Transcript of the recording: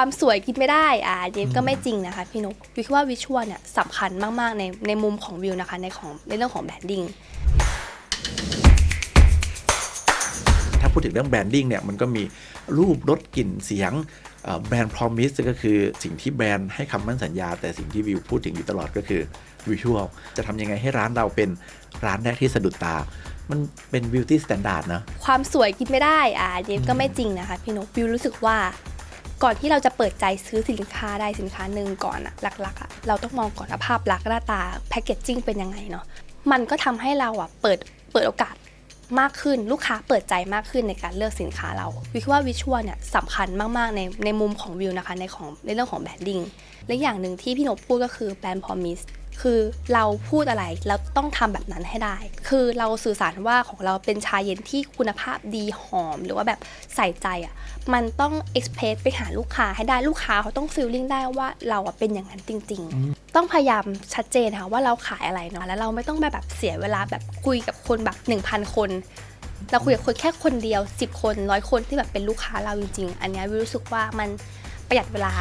ความสวยคิดไม่ได้อ่านี่ก็ไม่จริงนะคะพี่นุ๊กวิวคิดว่าวิชวลเนี่ยสำคัญมากๆในในมุมของวิวนะคะในของในเรื่องของแบรนดิ้งถ้าพูดถึงเรื่องแบรนดิ้งเนี่ยมันก็มีรูปรสกลิ่นเสียงแบรนด์ promise ก็คือสิ่งที่แบรนด์ให้คำมั่นสัญญา แต่สิ่งที่วิวพูดถึงอยู่ตลอดก็คือวิชวลจะทำยังไงให้ร้านเราเป็นร้านแรกที่สะดุดตา มันเป็น beauty standard นะ ความสวยคิดไม่ได้อ่านี่ก็ไม่จริงนะคะพี่นุ๊กวิวรู้สึกว่า ก่อนที่เราจะเปิดใจซื้อสินค้าใดสินค้าหนึ่งก่อนอะหลักๆอะเราต้องมองก่อนว่าภาพลักษณ์หน้าตาแพคเกจจิ้งเป็นยังไงเนาะมันก็ทำให้เราอะเปิดเปิดโอกาสมากขึ้นลูกค้าเปิดใจมากขึ้นในการเลือกสินค้าเรา วิวคิดว่าวิชวลเนี่ยสำคัญมากๆในในมุมของวิวนะคะในของในเรื่องของแบรนดิ้งและอย่างหนึ่งที่พี่นกพูดก็คือแบรนด์พอมิส คือเราพูดอะไรเราต้องทำแบบนั้นให้ได้ คือเราสื่อสารว่าของเราเป็นชาเย็นที่คุณภาพดีหอม หรือว่าแบบใส่ใจอะมันต้องเอ็กเพรสไปหาลูกค้าให้ได้ลูกค้าเขาต้องฟีลลิ่งได้ว่าเราอะเป็นอย่างนั้นจริง ๆ ต้องพยายามชัดเจนค่ะว่าเราขายอะไรเนาะแล้วเราไม่ต้องแบบแบบเสียเวลาแบบคุยกับคนแบบ 1,000 คนเราคุยกับคนแค่คนเดียว 10 คนร้อยคนที่แบบเป็นลูกค้าเราจริง ๆ อันเนี้ยวิวรู้สึกว่ามันประหยัดเวลา